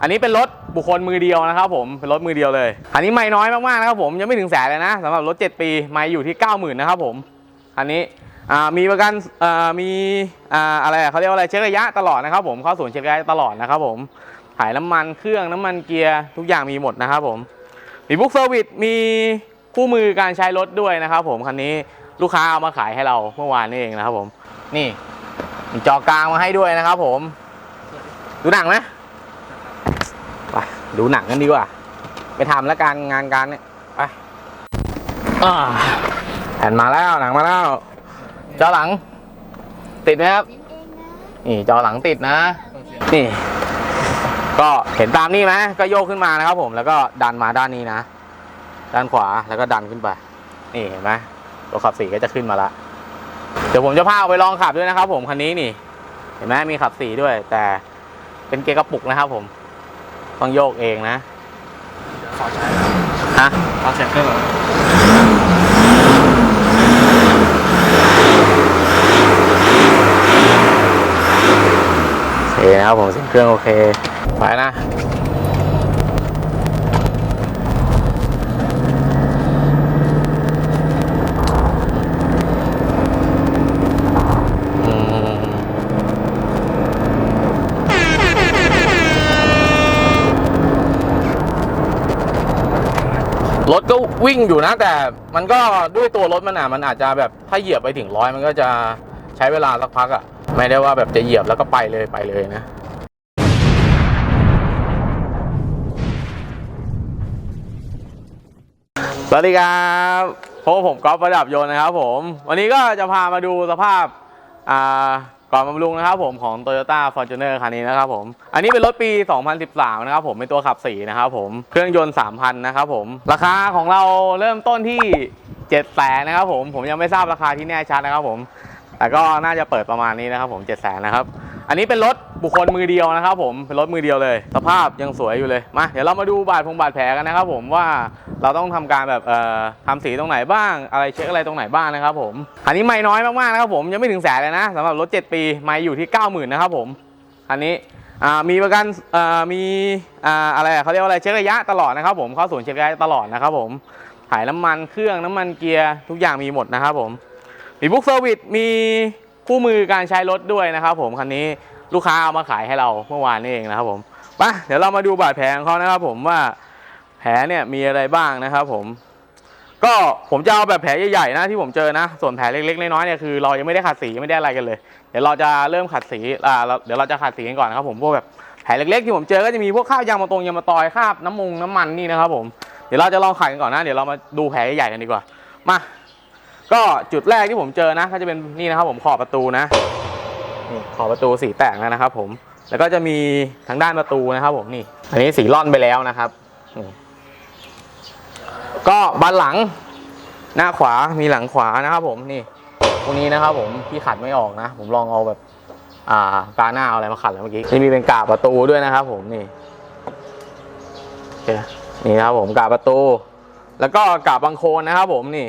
อันนี้เป็นรถบุคคลมือเดียวนะครับผมเป็นรถมือเดียวเลย อันนี้ไม่น้อยมากๆนะครับผมยังไม่ถึงแสนเลยนะสำหรับรถ 7 ปีไม่อยู่ที่ 90,000นะครับผมอันนี้มีประกันมีอะไรเขาเรียกว่าอะไรเช็คระยะตลอดนะครับผมเข้าศูนย์เช็คระยะตลอดนะครับผมถ่ายน้ำมันเครื่องน้ำมันเกียร์ทุกอย่างมีหมดนะครับผมมีบุ๊กเซอร์วิสมีคู่มือการใช้รถด้วยนะครับผมคันนี้ลูกค้าเอามาขายให้เราเมื่อวานนี่เองนะครับผม นี่จอกลางมาให้ด้วยนะครับผม ดูหนังไหม ไปดูหนังกันดีกว่า ไปทำแล้วกันงานการเนี่ยไปอ่าแผ่นมาแล้วหนังมาแล้ว จอหลัง ติดไหมครับ นี่จอหลังติดนะ นี่ ก็เห็นตามนี่ไหมก็โยกขึ้นมานะครับ ผมแล้วก็ดันมาด้านนี้นะ ด้านขวาแล้วก็ดันขึ้นไป นี่เห็นไหมตัวขับสีก็จะขึ้นมาละเดี๋ยวผมจะพาเอาไปลองขับด้วยนะครับ ผมคันนี้นี่ เห็นไหมมีขับสีด้วย แต่เป็นเกียร์กระปุกนะครับ ผม ต้องโยกเองนะขอใช้ฮะเอาเซ็นเตอร์เหรอโอเคนะครับผมเสียงเครื่องโอเค ไปนะ วิ่งอยู่นะ แต่มันก็ด้วยตัวรถมันอะมันอาจจะแบบถ้าเหยียบไปถึงร้อยมันก็จะใช้เวลาสักพักอะ ไม่ได้ว่าแบบจะเหยียบแล้วก็ไปเลยไปเลยนะสวัสดีครับพบผมก๊อฟประดับยนต์นะครับผม วันนี้ก็จะพามาดูสภาพอ่า ความบำรุงนะครับผมของ Toyota Fortuner คันนี้นะครับผม อันนี้เป็นรถปี 2013 นะครับผม เป็นตัวขับสีนะครับผม เครื่องยนต์ 3,000 นะครับผม ราคาของเราเริ่มต้นที่ 7แสนนะครับผม ผมยังไม่ทราบราคาที่แน่ชัดนะครับผม แต่ก็น่าจะเปิดประมาณนี้นะครับผม 7แสนนะครับ อันนี้เป็นรถบุคคลมือเดียวนะครับผมเป็นรถมือเดียวเลย สภาพยังสวยอยู่เลยมาเดี๋ยวเรามาดูบาดพงบาดแผลกันนะครับผมว่าเราต้องทำการแบบเอ่อทำสีตรงไหนบ้าง อะไรเช็คอะไรตรงไหนบ้างนะครับผมอันนี้ไม่น้อยมากๆนะครับผมยังไม่ถึงแสนเลยนะสำหรับรถ 7 ปีไม่อยู่ที่ 90,000นะครับผมอันนี้อ่ามีประกันอ่ามีอ่าอะไรเขาเรียกว่าอะไรเช็คระยะตลอดนะครับผมเข้าศูนย์เช็คระยะตลอดนะครับผมถ่ายน้ำมันเครื่องน้ำมันเกียร์ทุกอย่างมีหมดนะครับผมมีบุ๊กเซอร์วิสมี คู่มือการใช้รถด้วยนะครับ ผมคันนี้ลูกค้าเอามาขายให้เราเมื่อวานนี่เองนะครับผมไปเดี๋ยวเรามาดูบาดแผลของเขานะครับ ผมว่าแผลเนี่ยมีอะไรบ้างนะครับ ผม ก็ผมจะเอาแบบแผลใหญ่ๆนะที่ผมเจอนะ ส่วนแผลเล็กๆน้อยๆเนี่ยคือเรายังไม่ได้ขัดสีไม่ได้อะไรกันเลย เดี๋ยวเราจะเริ่มขัดสีอ่าเดี๋ยวเราจะขัดสีกันก่อนนะครับ ผมพวกแบบแผลเล็กๆที่ผมเจอก็จะมีพวกคราบยางมะตรงยางมะตอยคราบน้ำมงน้ำมันนี่นะครับ ผมเดี๋ยวเราจะลองขัดกันก่อนนะ เดี๋ยวเรามาดูแผลใหญ่ๆกันดีกว่ามา ก็จุดแรกที่ผมเจอนะก็จะเป็นนี่นะครับผมขอบประตูนะนี่ขอบประตูสีแตกแล้วนะครับ ผมแล้วก็จะมีทางด้านประตูนะครับ ผมนี่ อันนี้สีร่อนไปแล้วนะครับนี่ก็บานหลังหน้าขวามีหลังขวานะครับ ผมนี่ตรงนี้นะครับ ผมที่ขัดไม่ออกนะ ผมลองเอาแบบ อ่ากาหน้าเอาอะไรมาขัดแล้วเมื่อกี้นี่มีเป็นกาบประตูด้วยนะครับ ผมนี่โอเคนี่นะครับผมกาบประตู แล้วก็กาบบังโคลนนะครับ ผมนี่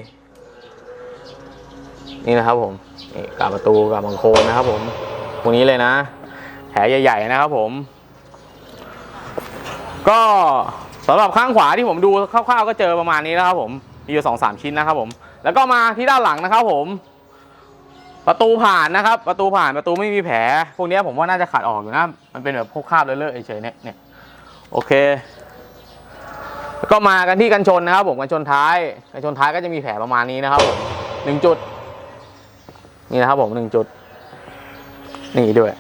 นี่นะครับผมนี่กาบประตูกาบบังโคลนนะครับผมตรงนี้เลยนะ แผลใหญ่ๆนะครับผม ก็สำหรับข้างขวาที่ผมดูคร่าวๆก็เจอประมาณนี้นะครับผมมีอยู่สองสามชิ้นนะครับผม แล้วก็มาที่ด้านหลังนะครับผม ประตูผ่านนะครับ ประตูผ่านประตูไม่มีแผล พวกนี้ผมว่าน่าจะขัดออกอยู่นะ มันเป็นแบบพวกคราบเลอะๆเฉยๆเนี่ยเนี่ยโอเค แล้วก็มากันที่กันชนนะครับผมกันชนท้าย กันชนท้ายก็จะมีแผลประมาณนี้นะครับผมหนึ่งจุด นี่นะครับผมหนึ่งจุด นี่ด้วย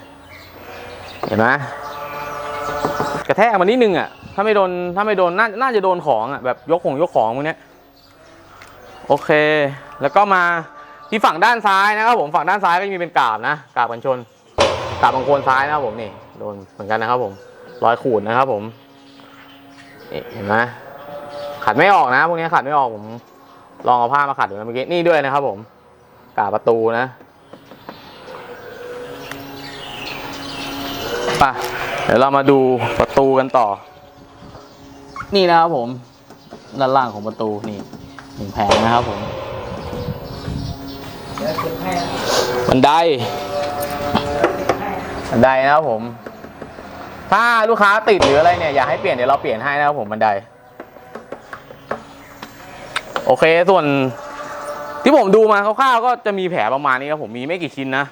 เห็นไหมกระแทกมานิดนึงอะ ถ้าไม่โดนถ้าไม่โดนน่าน่าจะโดนของอะแบบยกของยกของพวกเนี้ยโอเค แล้วก็มาที่ฝั่งด้านซ้ายนะครับผมฝั่งด้านซ้ายก็จะมีเป็นกาบนะกาบกันชนกาบบางโคนซ้ายนะครับผมนี่โดนเหมือนกันนะครับผมรอยขูดนะครับผมนี่เห็นไหมขัดไม่ออกนะพวกนี้ขัดไม่ออกผมลองเอาผ้ามาขัดดูนะเมื่อกี้นี่ด้วยนะครับผม กาบประตูนะไป่ะเดี๋ยวเรามาดูประตูกันต่อ นี่นะครับผม ด้านล่างของประตูนี่หนึ่งแผงนะครับผมบันไดบันไดนะครับผม ถ้าลูกค้าติดหรืออะไรเนี่ยอยากให้เปลี่ยนเดี๋ยวเราเปลี่ยนให้นะครับผมบันได โอเคส่วน ที่ผมดูมาคร่าวๆก็จะมีแผลประมาณนี้ครับผมมีไม่กี่ชิ้นนะ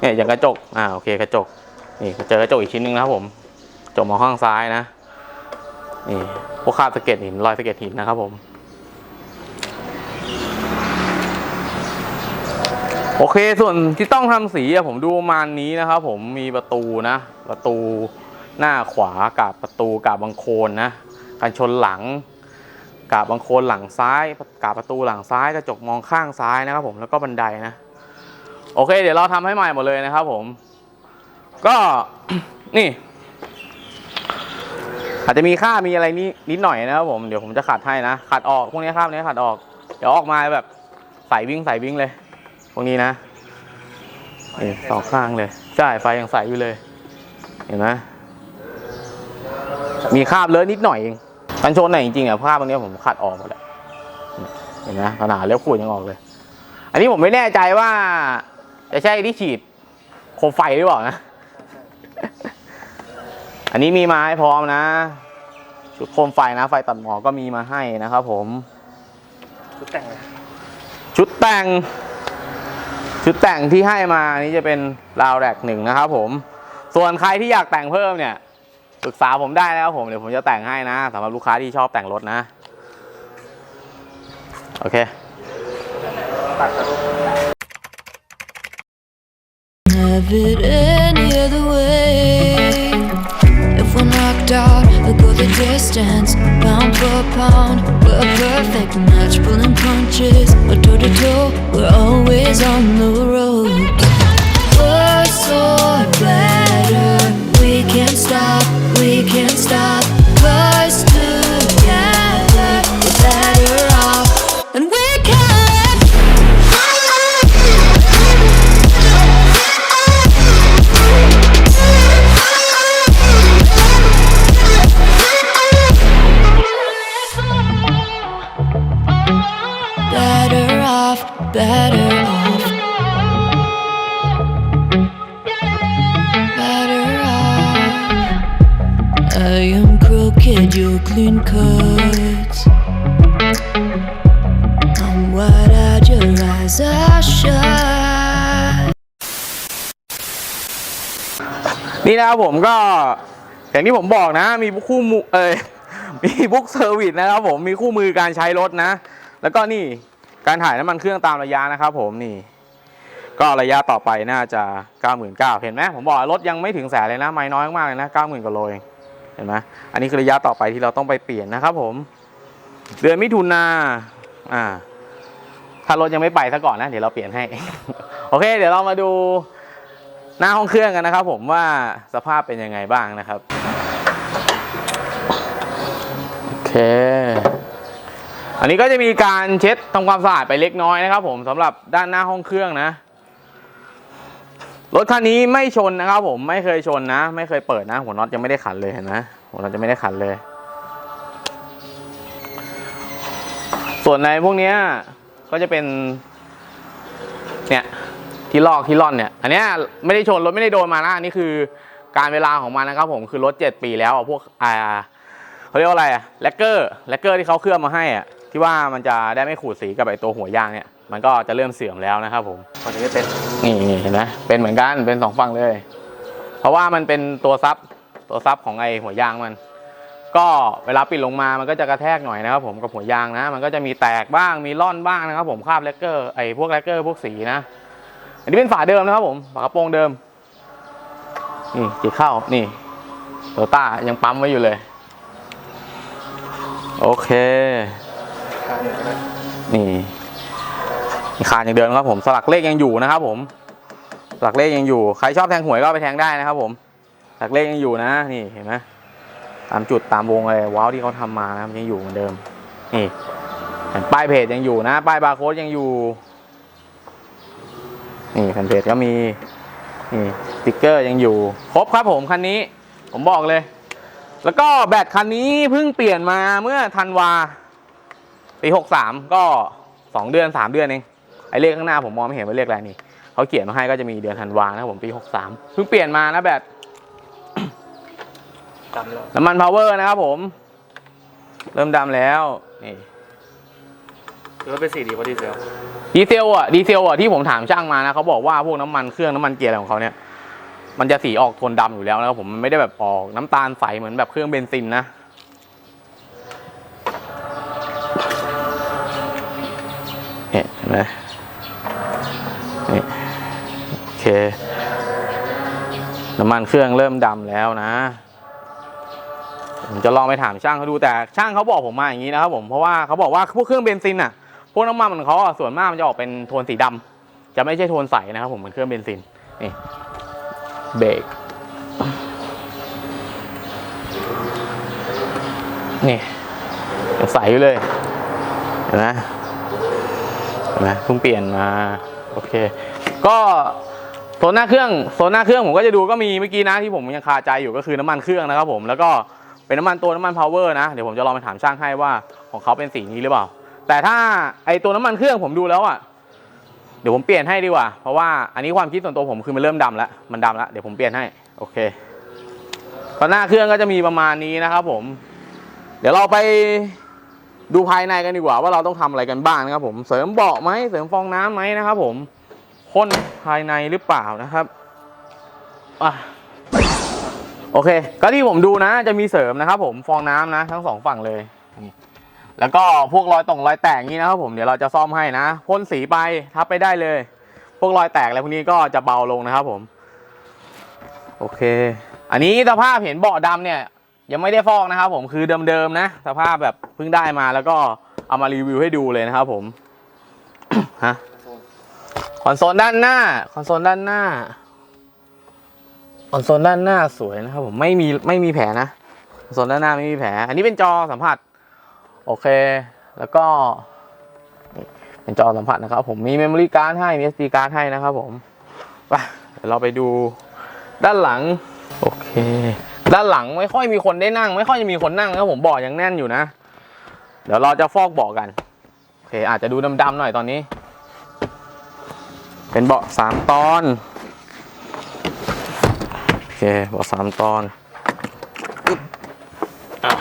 เนี่ยอย่างกระจกอ่าโอเคกระจกนี่เจอกระจกอีกชิ้นหนึงนะครับผมจกมองข้างซ้ายนะนี่พวกคราบสะเก็ดหินรอยสะเก็ดหินนะครับผมโอเคส่วนที่ต้องทำสีอะผมดูประมาณนี้นะครับ ผมมีประตูนะ ประตูหน้าขวากับประตูกับบังโคลนนะกันชนหลัง กับบังโคนหลังซ้ายกับประตูหลังซ้ายกระจกมองข้างซ้ายนะครับผมแล้วก็บันไดนะ โอเค เดี๋ยวเราทำให้ใหม่หมดเลยนะครับผม ก็นี่ อาจจะมีค่ามีอะไรนิดนิดหน่อยนะครับผมเดี๋ยวผมจะขัดให้นะขัดออกพวกนี้ครับนี้ขัดออก เดี๋ยวออกมาแบบใส่วิ่งใส่วิ่งเลย พวกนี้นะนี่สองข้างเลยใช่ไฟยังใสอยู่เลย เห็นไหมมีคราบเลอะนิดหน่อยเอง กันชนไหนยจริงๆอะคราบตรงนี้ผมขัดออกหมดแล้วเห็นไหมขนาดเล็บขูดยังออกเลย อันนี้ผมไม่แน่ใจว่า จะใช่ที่ฉีดโคมไฟหรือเปล่านะ อันนี้มีมาให้พร้อมนะ ชุดโคมไฟนะ ไฟตัดหมอกก็มีมาให้นะครับผม ชุดแต่ง ชุดแต่ง ชุดแต่งที่ให้มานี่จะเป็นราวแรกหนึ่งนะครับผม ส่วนใครที่อยากแต่งเพิ่มเนี่ย ปรึกษาผมได้นะครับผมเดี๋ยวผมจะแต่งให้นะสำหรับลูกค้าที่ชอบแต่งรถนะ โอเค Have it any other way. If we're knocked out, we'll go the distance. Pound can't stop. Kid, you're clean cut. I'm wide-eyed, your eyes are shut. นี่นะครับผมก็อย่างที่ผมบอกนะ มีคู่มือเอยมีบุ๊กเซอร์วิสนะครับผมมีคู่มือการใช้รถนะ แล้วก็นี่การถ่ายน้ำมันเครื่องตามระยะนะครับผมนี่ก็ระยะต่อไปน่าจะ 99,000เห็นไหมผมบอกรถยังไม่ถึงแสนเลยนะ ไม่น้อยมากเลยนะ 90,000กว่าโลเอง เห็นไหมอันนี้คือระยะต่อไปที่เราต้องไปเปลี่ยนนะครับ ผมเดือนมิถุนาอ่า ถ้ารถยังไม่ไปซะก่อนนะ เดี๋ยวเราเปลี่ยนให้ โอเค เดี๋ยวเรามาดูหน้าห้องเครื่องกันนะครับ ผมว่าสภาพเป็นยังไงบ้างนะครับโอเค อันนี้ก็จะมีการเช็ดทำความสะอาดไปเล็กน้อยนะครับ ผมสำหรับด้านหน้าห้องเครื่องนะ รถคันนี้ไม่ชนนะครับผมไม่เคยชนนะ ไม่เคยเปิดนะ หัวน็อตยังไม่ได้ขันเลยเห็นไหมหัวน็อตยังไม่ได้ขันเลย ส่วนในพวกเนี้ยก็จะเป็น เนี่ยที่ลอกที่ร่อนเนี่ย อันเนี้ยไม่ได้ชนรถไม่ได้โดนมานะอันนี้คือการเวลาของมันนะครับผมคือรถ 7 ปีแล้วอะพวกอ่าเขาเรียกว่าอะไรอะแลกเกอร์แลกเกอร์ที่เขาเคลือบมาให้อะที่ว่ามันจะได้ไม่ขูดสีกับไอตัวหัวยางเนี่ย มันก็จะเริ่มเสื่อมแล้วนะครับผมตอนนี้เป็นนี่นี่เห็นไหมเป็นเหมือนกันเป็นสองฝั่งเลย เพราะว่ามันเป็นตัวซับตัวซับของไอหัวยางมัน ก็เวลาปิดลงมามันก็จะกระแทกหน่อยนะครับ ผมกับหัวยางนะ มันก็จะมีแตกบ้างมีร่อนบ้างนะครับ ผมคราบแลกเกอร์ไอพวกแลกเกอร์พวกสีนะ อันนี้เป็นฝาเดิมนะครับ ผมฝากระโปรงเดิมนี่จีเข้านี่โตต้ายังปั๊มไว้อยู่เลย โอเค การเงินนะนี่างเดินครับผมสลักเลขยังอยู่นะครับผมสลักเลขยังอยู่ ใครชอบแทงหวยก็ไปแทงได้นะครับ ผมสลักเลขยังอยู่นะ นี่เห็นไหมตามจุดตามวงอะไรว้าวที่เขาทำมานะยังอยู่เหมือนเดิม นี่แผ่นป้ายเพจยังอยู่นะ ป้ายบาร์โค้ดยังอยู่ นี่แผ่นเพจก็มีนี่ติ๊กเกอร์ยังอยู่ครบครับผมคันนี้ ผมบอกเลย แล้วก็แบตคันนี้เพิ่งเปลี่ยนมาเมื่อธันวาปีหกสามก็สองเดือนสามเดือนเอง ไอ้เลขข้างหน้าผมมองไม่เห็นว่าเลขอะไรนี่เขาเขียนมาให้ก็จะมีเดือนธันวานะครับผมปีหกสามเพิ่งเปลี่ยนมานะแบบดำแล้วน้ำมันพาวเวอร์นะครับผม เริ่มดำแล้ว นี่หรือว่าเป็นสีดีกว่าดีเซลดีเซลอะดีเซลอะที่ผมถามช่างมานะเขาบอกว่าพวกน้ำมันเครื่องน้ำมันเกียร์อะไรของเขาเนี่ยมันจะสีออกโทนดำอยู่แล้วนะครับผมมันไม่ได้แบบออกน้ำตาลใสเหมือนแบบเครื่องเบนซินนะเนี่ยเห็นไหมนี่โอ เคน้ำมันเครื่องเริ่มดำแล้วนะผมจะลองไปถามช่างเขาดูแต่ช่างเขาบอกผมมาอย่างนี้นะครับผมเพราะว่าเขาบอกว่าพวกเครื่องเบนซินอะพวกน้ำมันของเขาส่วนมากมันจะออกเป็นโทนสีดำจะไม่ใช่โทนใสนะครับผมเหมือนเครื่องเบนซินนี่เบรกนี่ใสอยู่เลยเห็นไหมเห็นไหมเพิ่งเปลี่ยนมาโอเค ก็ โซนหน้าเครื่องโซนหน้าเครื่องผมก็จะดูก็มีเมื่อกี้นะที่ผมยังคาใจอยู่ก็คือน้ำมันเครื่องนะครับผมแล้วก็เป็นน้ำมันตัวน้ำมันพาวเวอร์นะเดี๋ยวผมจะลองไปถามช่างให้ว่าของเขาเป็นสีนี้หรือเปล่า แต่ถ้าไอตัวน้ำมันเครื่องผมดูแล้วอะเดี๋ยวผมเปลี่ยนให้ดีกว่า เพราะว่าอันนี้ความคิดส่วนตัวผมคือมันเริ่มดำแล้วมันดำแล้วเดี๋ยวผมเปลี่ยนให้โอเคตอนหน้าเครื่องก็จะมีประมาณนี้นะครับผม เดี๋ยวเราไปดูภายในกันดีกว่า ว่าเราต้องทำอะไรกันบ้างนะครับผมเสริมเบาะไหมเสริมฟองน้ำไหมนะครับผม พ่นภายในหรือเปล่านะครับอะโอเค ก็ที่ผมดูนะ จะมีเสริมนะครับ ผมฟองน้ำนะ ทั้งสองฝั่งเลย แล้วก็พวกรอยต่งรอยแตกนี้นะครับผมเดี๋ยวเราจะซ่อมให้นะพ่นสีไปทับไปได้เลย พวกรอยแตกอะไรพวกนี้ก็จะเบาลงนะครับผมโอเค อันนี้สภาพเห็นเบาะดำเนี่ย ยังไม่ได้ฟอกนะครับ ผมคือเดิมๆนะสภาพแบบเพิ่งได้มาแล้วก็เอามารีวิวให้ดูเลยนะครับผมฮะ คอนโซลด้านหน้า คอนโซลด้านหน้า คอนโซลด้านหน้าสวยนะครับผมไม่มีไม่มีแผลนะคอนโซลด้านหน้าไม่มีแผล อันนี้เป็นจอสัมผัส โอเค แล้วก็นี่เป็นจอสัมผัสนะครับ ผมมีเมมโมรี่การ์ดให้มี SD การ์ดให้นะครับผมไปเดี๋ยวเราไปดูด้านหลัง โอเค ด้านหลังไม่ค่อยมีคนได้นั่ง ไม่ค่อยจะมีคนนั่งนะครับผมเบาะยังแน่นอยู่นะ เดี๋ยวเราจะฟอกเบาะกันโอเค อาจจะดูดำๆหน่อยตอนนี้ เป็นเบาะสามตอนโอเคเบาะสามตอนอึ๊บอะ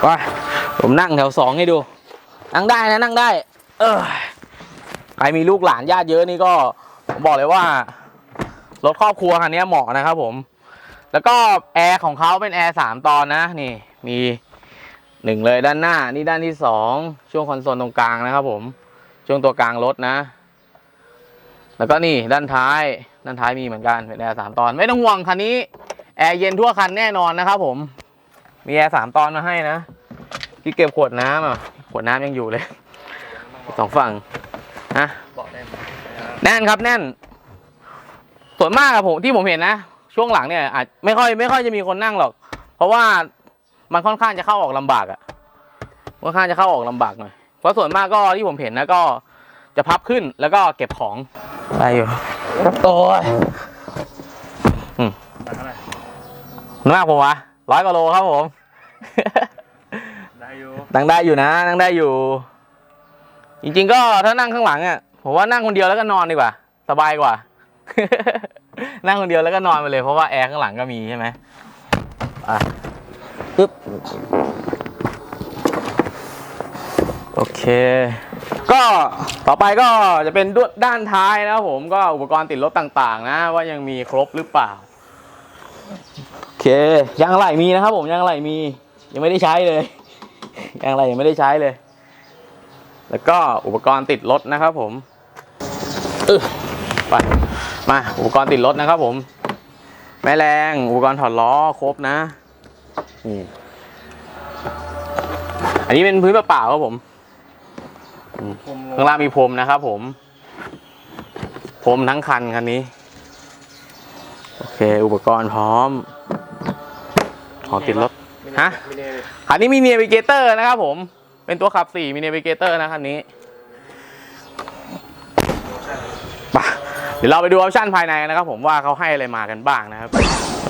ไปผมนั่งแถวสองให้ดู นั่งได้นะนั่งได้ เออใครมีลูกหลานญาติเยอะนี่ก็ผมบอกเลยว่ารถครอบครัวคันนี้เหมาะนะครับผม แล้วก็แอร์ของเขาเป็นแอร์สามตอนนะ นี่มีหนึ่งเลยด้านหน้า นี่ด้านที่สองช่วงคอนโซลตรงกลางนะครับผม ช่วงตัวกลางรถนะ แล้วก็นี่ด้านท้าย ด้านท้ายมีเหมือนกันเป็นแอร์สามตอน ไม่ต้องห่วงคันนี้แอร์เย็นทั่วคันแน่นอนนะครับผม มีแอร์สามตอนมาให้นะที่เก็บขวดน้ำอะขวดน้ำยังอยู่เลยสองฝั่งนะแน่นแน่นครับแน่น ส่วนมากอะผมที่ผมเห็นนะ ช่วงหลังเนี่ยอาจไม่ค่อยไม่ค่อยจะมีคนนั่งหรอก เพราะว่ามันค่อนข้างจะเข้าออกลำบากอะค่อนข้างจะเข้าออกลำบากหน่อยเพราะส่วนมากก็ที่ผมเห็นนะก็ จะพับขึ้นแล้วก็เก็บของได้อยู่โอ้ยหนักเท่าไหร่น้ำหนักผมวะร้อยกว่าโลครับผมได้อยู่นั่งได้อยู่นะ นั่งได้อยู่ จริง ๆ ก็ถ้านั่งข้างหลังอะผมว่านั่งคนเดียวแล้วก็นอนดีกว่า สบายกว่า นั่งคนเดียวแล้วก็นอนไปเลยเพราะว่าแอร์ข้างหลังก็มีใช่ไหมอะปึ๊บโอเค ก็ต่อไปก็จะเป็นด้านท้ายนะครับผมก็อุปกรณ์ติดรถต่างๆ นะ ว่ายังมีครบหรือเปล่าโอเคยางอะไหล่มีนะครับ ผมยางอะไหล่มี ยังไม่ได้ใช้เลยยางอะไหล่ยังไม่ได้ใช้เลย แล้วก็อุปกรณ์ติดรถนะครับ ผมเออไปมาอุปกรณ์ติดรถนะครับ ผม แม่แรงอุปกรณ์ถอดล้อครบนะนี่อันนี้เป็นพื้นเปล่าครับผม ข้างล่างมีพรมนะครับผม พรมทั้งคันคันนี้ โอเค อุปกรณ์พร้อม ของติดรถ ฮะ คันนี้มีเนวิเกเตอร์นะครับผม เป็นตัวขับสี่มีเนวิเกเตอร์นะคันนี้ไปเดี๋ยวเราไปดูออปชั่นภายในกันนะครับผมว่าเขาให้อะไรมากันบ้างนะครับ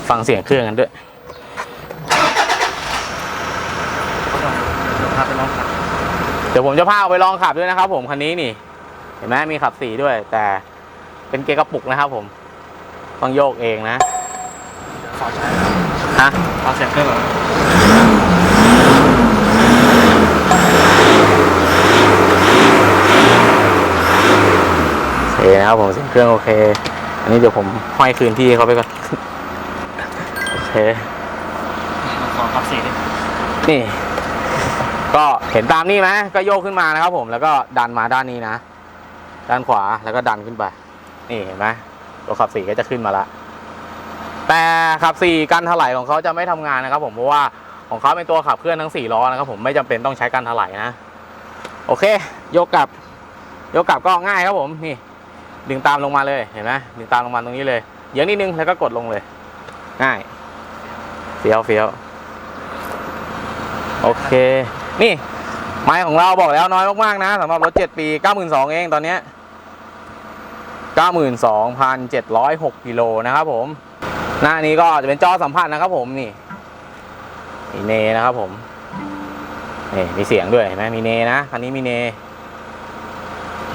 ฟังเสียงเครื่องกันด้วย พาไปลองขับ เดี๋ยวผมจะพาเอาไปลองขับด้วยนะครับ ผมคันนี้นี่ เห็นไหมมีขับสีด้วย แต่เป็นเกียร์กระปุกนะครับ ผมต้องโยกเองนะขอใช้ฮะะเอาเสียงเครื่องก่อนโอเคนะครับผมเสียงเครื่องโอเค อันนี้เดี๋ยวผมห้อยคืนที่เขาไปก่อน โอเคสองครับสี่ดินี่ ก็เห็นตามนี่ไหมก็โยกขึ้นมานะครับ ผมแล้วก็ดันมาด้านนี้นะ ด้านขวาแล้วก็ดันขึ้นไป นี่เห็นไหมตัวขับสี่ก็จะขึ้นมาละแต่ขับสี่กันถลายของเขาจะไม่ทำงานนะครับ ผมเพราะว่าของเขาเป็นตัวขับเคลื่อนทั้งสี่ล้อนะครับ ผมไม่จำเป็นต้องใช้กันถลายนะ โอเค โยกกลับ โยกกลับก็ง่ายครับผมนี่ ดึงตามลงมาเลยเห็นไหมดึงตามลงมาตรงนี้เลยเดี๋ยวนิดนึงแล้วก็กดลงเลย ง่ายเฟี้ยวเฟี้ยวโอเค นี่ ไม้ของเราบอกแล้วน้อยมากๆนะสำหรับรถ 7 ปี 92,000 เองตอนเนี้ 92,706กิโลนะครับผม หน้านี้ก็จะเป็นจอสัมผัสนะครับผมนี่มีเนนะครับผมนี่มีเสียงด้วยเห็นไหมมีเนนะคันนี้มีเน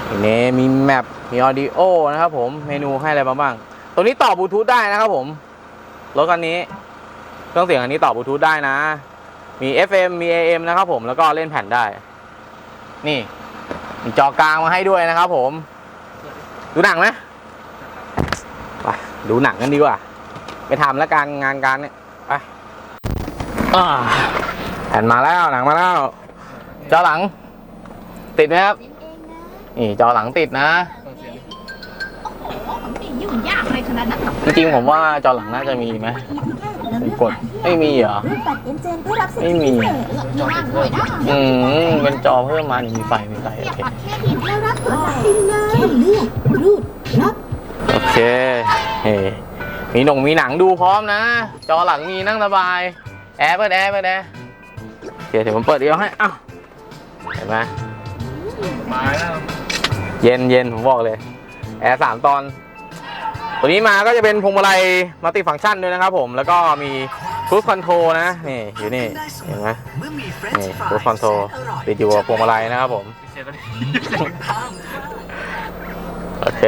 มีเนมีแมปมีออดิโอนะครับผมเมนูให้อะไรบ้าง ตัวนี้ต่อบลูทูธได้นะครับผมรถคันนี้เครื่องเสียงอันนี้ต่อบลูทูธได้นะ มี FM มี AM นะครับผมแล้วก็เล่นแผ่นได้ นี่มีจอกลางมาให้ด้วยนะครับผม ดูหนังไหมไปดูหนังกันดีกว่า ไปทำแล้วการงานการเนี่ยไปอ่าแผ่นมาแล้วหนังมาแล้วจอหลัง ติดไหมครับนี่จอหลังติดนะ ไม่ยุ่งยากอะไรขนาดนั้นหรอกจริงๆผมว่าจอหลังน่าจะมีไหมผมกดไม่มีเหรอรูปแบบเอ็นเจนได้รับสิทไม่ธิมีพิเศษมีมากด้วยนะอืมเป็นจอเพิ่มมานี่มีไฟมีไฟเสีโอยบเคบัตรเครดิตแล้วรับส่วนลดไปเลยแค่เลือกรูดรับโอเคเฮ้มีหนงมีหนังดูพร้อมนะ จอหลังมีนั่งสบายแอร์เปิดแอร์เปิดแอร์โอเคเดี๋ยวผมเปิดเดียวให้อ้าวเห็นไหมมาแล้วเย็นเย็นผมบอกเลย แอร์สามตอน ตัวนี้มาก็จะเป็นพวงมาลัยมัลติฟังก์ชันด้วยนะครับผมแล้วก็มีครู e คอนโทรนะนี่อยู่นี่เห็นไหมนี่ครู e คอนโทรติดอยู่กับพวงมาลัยนะครับผมเสียงก็ดีโอเค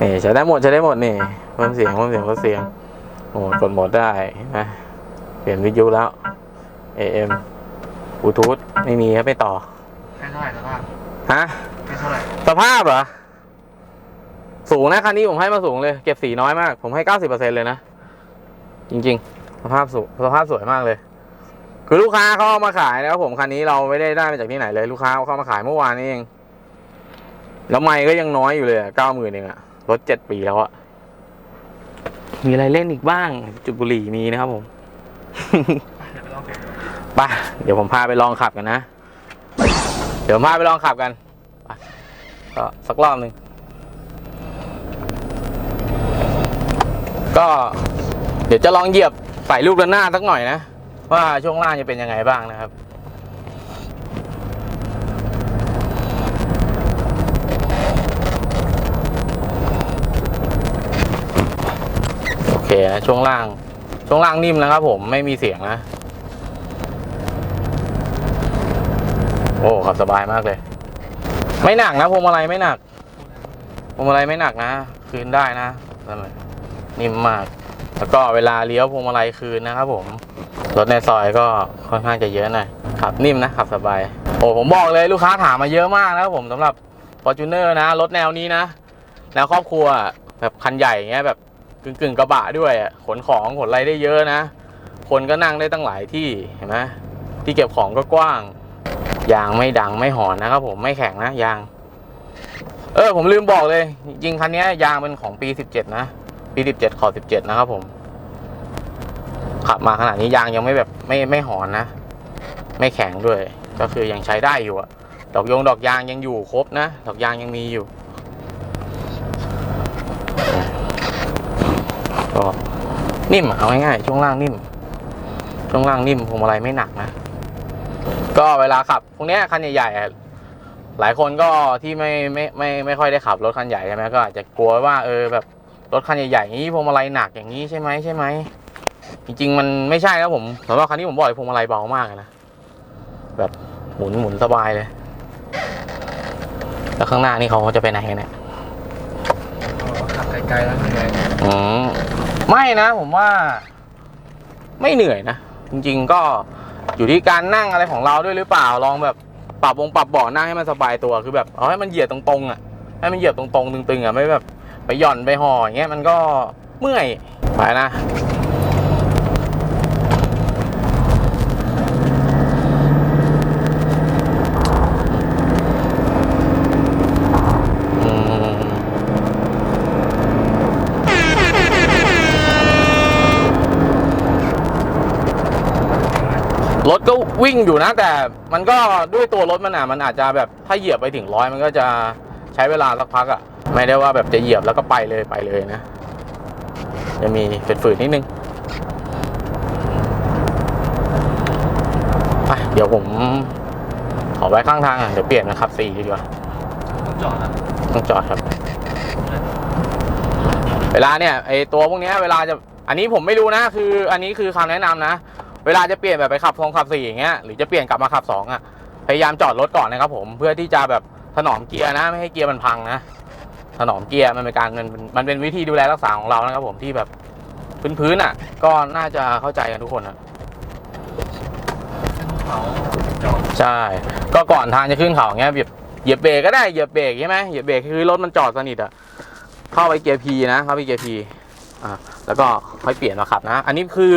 นี่ใช้ได้หมดใช้ได้หมดนี่เพิ่มเสียงเพิ่มเสียงเพิ่มเสียงโอ้กดโหมดได้เห็นไหมเปลี่ยนวิทยุแล้ว AM บลูทูธไม่มีครับไม่ต่อให้เท่าไหร่สภาพฮะให้เท่าไหร่สภาพเหรอ สูงนะคันนี้ผมให้มาสูงเลย เก็บสีน้อยมาก ผมให้เก้าสิบเปอร์เซ็นเลยนะ จริง ๆ สภาพสูสภาพสวยมากเลย คือลูกค้าเขาเอามาขายนะครับผมคันนี้เราไม่ได้ได้มาจากที่ไหนเลย ลูกค้าเขาเข้ามาขายเมื่อวานนี้เอง แล้วไม่ก็ยังน้อยอยู่เลยเก้าหมื่นเองอะรถเจ็ดปีแล้วอะมีอะไรเล่นอีกบ้าง จุดบุหรี่มีนะครับผมไปลองเดี๋ยวผมพาไปลองขับกันนะ เดี๋ยวพาไปลองขับกันก็สักรอบหนึ่ง ก็เดี๋ยวจะลองเหยียบใส่ลูกระนาดสักหน่อยนะ ว่าช่วงล่างจะเป็นยังไงบ้างนะครับโอเคนะช่วงล่าง ช่วงล่างนิ่มนะครับผมไม่มีเสียงนะ โอ้ขับสบายมากเลย ไม่หนักนะพวงมาลัยไม่หนักพวงมาลัยไม่หนักนะ คืนได้นะนั่นเลย นิ่มมาก แล้วก็เวลาเลี้ยวพวงมาลัยคืนนะครับผม รถในซอยก็ค่อนข้างจะเยอะหน่อยขับนิ่มนะขับสบาย โอ้ผมบอกเลยลูกค้าถามมาเยอะมากนะครับผมสำหรับ f o r t u n e r นะ รถแนวนี้นะ แนวครอบครัวแบบคันใหญ่เงี้ยแบบกึ่งกึ่งกระบะด้วยขนของขนอะไรได้เยอะนะ คนก็นั่งได้ตั้งหลายที่เห็นไหมที่เก็บของก็กว้างยางไม่ดังไม่หอนนะครับผมไม่แข็งนะยาง เออผมลืมบอกเลยจริงคันนี้ยางเป็นของปี 17 นะ ปี17ขอ17นะครับผม ขับมาขนาดนี้ยางยังไม่แบบไม่ไม่หอนนะ ไม่แข็งด้วย ก็คือยังใช้ได้อยู่อะดอกยงดอกยางยังอยู่ครบนะ ดอกยางยังมีอยู่ ก็นิ่มเอาง่ายๆช่วงล่างนิ่ม ช่วงล่างนิ่มพวงมาลัยไม่หนักนะ ก็เวลาขับพวกนี้คันใหญ่ๆหลายคนก็ที่ไม่ไม่ไม่ไม่ค่อยได้ขับรถคันใหญ่ใช่ไหมก็อาจจะกลัวว่าเออแบบ รถคันใหญ่ๆอย่างนี้พวงมาลัยหนักอย่างนี้ใช่ไหมใช่ไหมจริงๆ มันไม่ใช่ครับผมสำหรับคันนี้ผมบอกเลยพวงมาลัยเบามากเลยนะแบบหมุนหมุนสบายเลย แล้วข้างหน้านี่เขาจะไปไหนกันเนี่ยขับไกลๆแล้วเหนื่อยอืมไม่นะ ผมว่า ไม่เหนื่อยนะ จริง ๆ ก็อยู่ที่การนั่งอะไรของเราด้วยหรือเปล่าลองแบบปรับวงปรับเบาะนั่งให้มันสบายตัวคือแบบเอาให้มันเหยียดตรงๆอะให้มันเหยียดตรงๆตึงๆอะไม่แบบ ไปหย่อนไปห่ออย่างเงี้ยมันก็เมื่อยไปนะรถก็วิ่งอยู่นะ แต่มันก็ด้วยตัวรถมันอะมันอาจจะแบบถ้าเหยียบไปถึงร้อยมันก็จะใช้เวลาสักพักอะ ไม่ได้ว่าแบบจะเหยียบแล้วก็ไปเลยไปเลยนะ จะมีฝืดๆนิดนึงไปเดี๋ยวผมขอไว้ข้างทางอะเดี๋ยวเปลี่ยนนะครับสีดีกว่าต้องจอดอะต้องจอดครับ เวลาเนี่ยไอตัวพวกเนี้ยเวลาจะอันนี้ผมไม่รู้นะคือ อันนี้คือคำแนะนำนะ เวลาจะเปลี่ยนแบบไปขับทองขับสี่อย่างเงี้ยหรือจะเปลี่ยนกลับมาขับสองอะพยายามจอดรถก่อนนะครับผมเพื่อที่จะแบบถนอมเกียร์นะ ไม่ให้เกียร์มันพังนะ ถนอมเกียร์มันเป็นการมันมันเป็นวิธีดูแลรักษาของเรานะครับผมที่แบบพื้นๆอะ ก็น่าจะเข้าใจกันทุกคนนะใช่ ก็ก่อนทางจะขึ้นเขาเงี้ยเหยียบเหยียบเบรกก็ได้เหยียบเบรกใช่ไหมเหยียบเบรกคือรถมันจอดสนิทอะเข้าไปเกียร์พีนะเข้าไปเกียร์พีอ่าแล้วก็ค่อยเปลี่ยนมาขับนะ อันนี้คือ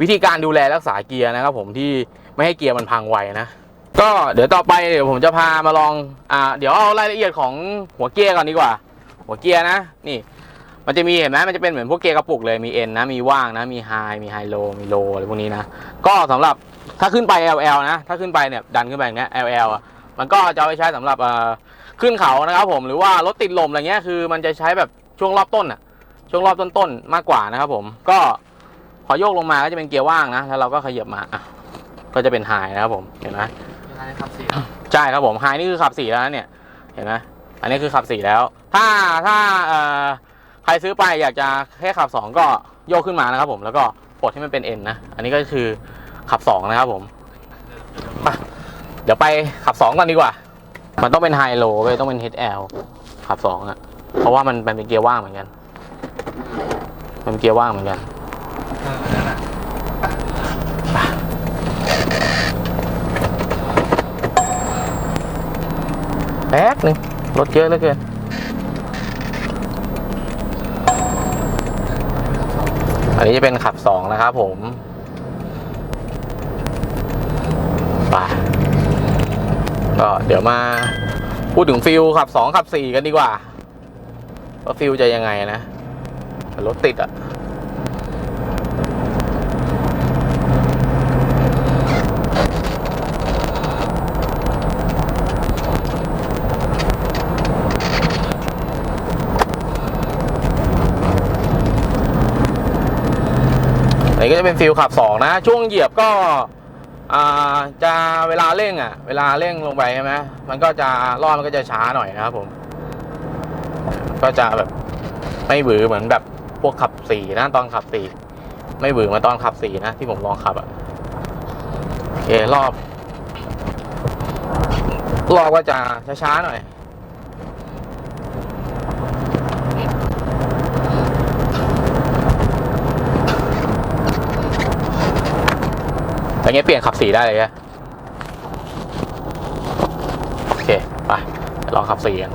วิธีการดูแลรักษาเกียร์นะครับผมที่ไม่ให้เกียร์มันพังไวนะก็เดี๋ยวต่อไปเดี๋ยวผมจะพามาลองอ่าเดี๋ยวเอารายละเอียดของหัวเกียร์ก่อนดีกว่า หัวเกียร์นะนี่ มันจะมีเห็นไหมมันจะเป็นเหมือนพวกเกียร์กระปุกเลยมีเอ็นนะมีว่างนะมีไฮมีไฮโลมีโลอะไรพวกนี้นะก็สำหรับถ้าขึ้นไป LL นะ ถ้าขึ้นไปเนี่ยดันขึ้นไปอย่างเงี้ย LL อะมันก็จะเอาไปใช้สำหรับเอ่อขึ้นเขานะครับผมหรือว่ารถติดลมอะไรเงี้ยคือมันจะใช้แบบช่วงรอบต้นอะช่วงรอบต้นๆมากกว่านะครับผมก็พอโยกลงมาก็จะเป็นเกียร์ว่างนะแล้วเราก็ขยับมาอะก็จะเป็นไฮนะครับผมเห็นไหมเวลาได้ขับสี่ใช่ครับผมไฮนี่คือขับสี่แล้วนะเนี่ยเห็นไหม อันนี้คือขับสี่แล้ว ถ้าถ้าเอ่อใครซื้อไปอยากจะแค่ขับสองก็โยกขึ้นมานะครับผมแล้วก็ปลดให้มันเป็นเอ็นนะ อันนี้ก็คือขับสองนะครับผมไปเดี๋ยวไปขับสองก่อนดีกว่า มันต้องเป็นไฮโลเว้ยต้องเป็น HL ขับสองอะเพราะว่ามันมันเป็นเกียร์ว่างเหมือนกัน มันเป็นเกียร์ว่างเหมือนกันแป๊บหนึง รถเยอะเหลือเกินอันนี้จะเป็นขับสองนะครับผมไปก็เดี๋ยวมาพูดถึงฟิลขับสองขับสี่กันดีกว่าว่าฟิลจะยังไงนะรถติดอะ่ะ ก็จะเป็นฟิลขับสองนะ ช่วงเหยียบก็จะเวลาเร่งอะ เวลาเร่งลงไปใช่ไหมมันก็จะรอบมันก็จะช้าหน่อยนะครับผม ก็จะแบบไม่หวือเหมือนแบบพวกขับสี่นะตอนขับสี่ไม่หวือเหมาตอนขับสี่นะที่ผมลองขับอะโอเครอบ รอบก็จะช้าๆหน่อย อย่างเงี้ยเปลี่ยนขับสีได้เลยอะโอเคไปเดี๋ยวลองขับสีกัน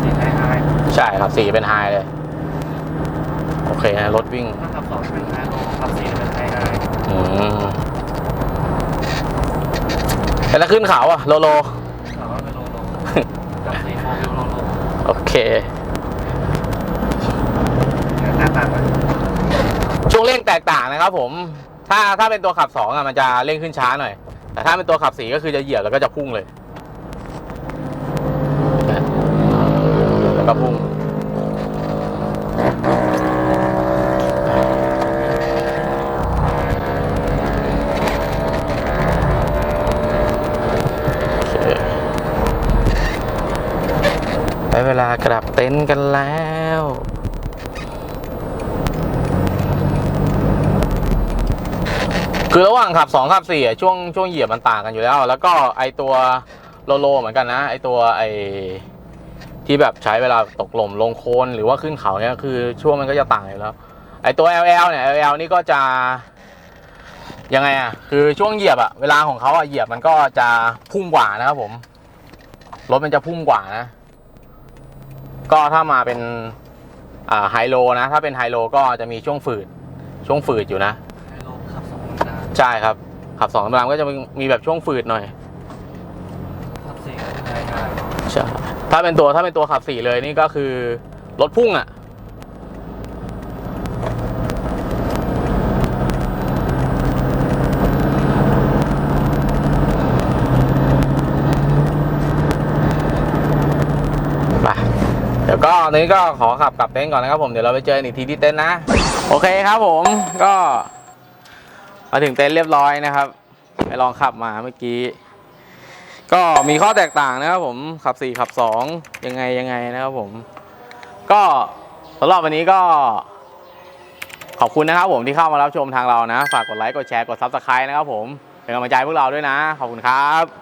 สี่ไฮไฮใช่ขับสีเป็นไฮเลย โอเคนะรถวิ่งถ้าขับสองเป็นไฮโลขับสี่เป็นไฮไฮอืมแต่ถ้าขึ้นเขาอะโลโลถามว่าเป็นโลโลกับสี่โฟวิวโลโลโอเคหน้าต่างกันช่วงเร่งแต่างนะครับ ผมถ้าถ้าเป็นตัวขับสองอะมันจะเร่งขึ้นช้าหน่อย แต่ถ้าเป็นตัวขับสีก็คือจะเหยียบแล้วก็จะพุ่งเลยแล้วก็พุ่งเคได้เวลากลับเต็นท์กันแล้ว คือระหว่างขับสองขับสี่ะช่วงช่วงเหยียบมันต่างกันอยู่แล้ว แล้วก็ไอตัวโลโลเหมือนกันนะ ไอตัวไอที่แบบใช้เวลาตกหล่มลงโคนหรือว่าขึ้นเขาเนี่ยคือช่วงมันก็จะต่างอยู่แล้ว ไอตัว LL เนี่ย LL นี่ก็จะยังไงอะคือช่วงเหยียบอะเวลาของเขาอะเหยียบมันก็จะพุ่งกว่านะครับผมรถมันจะพุ่งกว่านะ ก็ถ้ามาเป็นไฮโลนะ ถ้าเป็นไฮโลก็จะมีช่วงฝืดช่วงฝืดอยู่นะ ใช่ครับ ขับสองตามก็จะมีมีแบบช่วงฝืดหน่อยขับสี่ก็ได้ได้ใช่ถ้าเป็นตัวถ้าเป็นตัวขับสี่เลยนี่ก็คือรถพุ่งอะไปเดี๋ยวก็ตอนนี้ก็ขอขับกลับเต็นท์ก่อนนะครับผมเดี๋ยวเราไปเจอกันอีกทีที่เต็นท์นะ โอเคครับผมก็ มาถึงเต็นท์เรียบร้อยนะครับ ไปลองขับมาเมื่อกี้ ก็มีข้อแตกต่างนะครับผมขับ 4 ขับ 2 ยังไงยังไงนะครับผม ก็สำหรับวันนี้ก็ ขอบคุณนะครับผมที่เข้ามารับชมทางเรานะ ฝากกดไลค์กดแชร์กด Subscribe นะครับผมเป็นกำลังใจพวกเราด้วยนะ ขอบคุณครับ